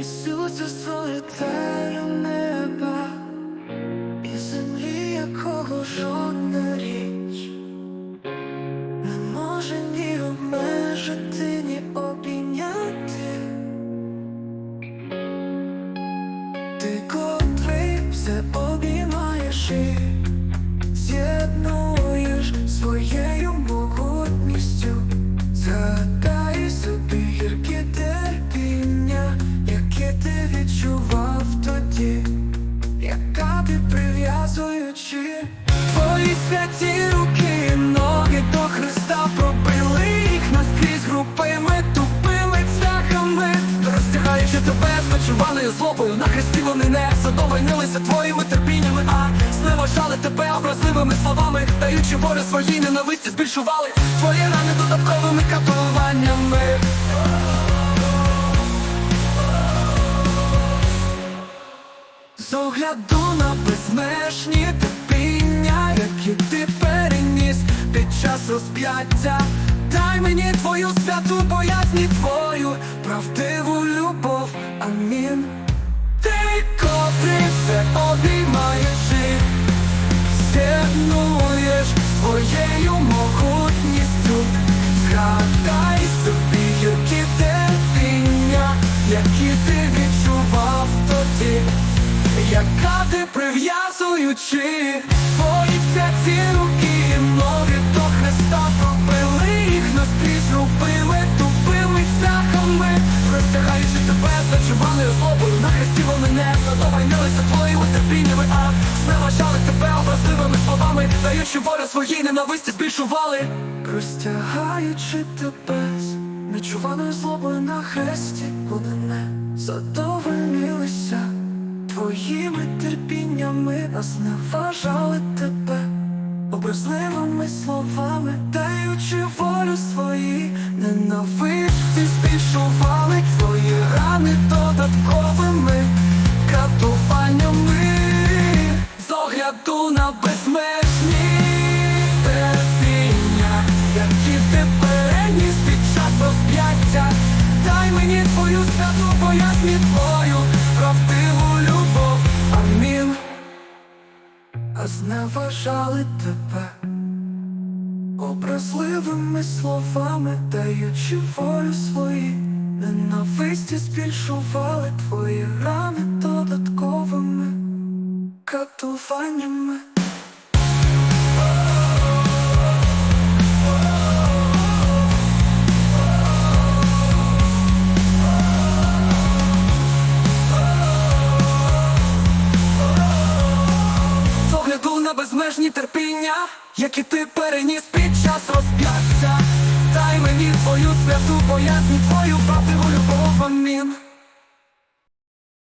Ісусе, солітарю неба, і землі, якого жодна річ не може ні обмежити, ні обійняти. Ти котрий все обіймаєш і святі руки, і ноги до Христа пробили їх наскрізь групими тупими цвяхами, розтягаючи тебе з ночуваною злобою на хресті вони не задовольнилися твоїми терпіннями, а зневажали тебе образливими словами, даючи волю своїй ненависті, збільшували твої рани додатковими катуваннями. З огляду на безмежні які ти переніс під час розп'яття, дай мені твою святу боязнь і твою правдиву любов. Амін. Ти котрий все обіймаєш і з'єднуєш своєю могутністю. Згадай собі, які терпіння, які ти відчував тоді, яка ти прив'язуючи твої святі руки і ноги до Христа пробили їх наскрізь рубими тупими цяхами, розтягаючи тебе з ночуваною злобою на хресті вони не задовольнилися твоїми терпіннями, а зневажали тебе образливими словами, даючи волю своїй ненависті збільшували, розтягаючи тебе нечуваною злобою на хресті, вони не задовольнилися. Твоїми терпіннями нас зневажали тебе образливими словами, даючи волю свої, ненависті збільшували твої рани додатковими катуваннями з огляду на безмежні терпіння, які ти переніс під час розп'яття. Дай мені твою святу боязнь твою правдиву зневажали тебе образливими словами, даючи волю свої, ненависті збільшували твої рани додатковими катуваннями. На безмежні терпіння, які ти переніс під час розп'яття. Дай мені твою святу боязнь, твою правдиву любов, амін.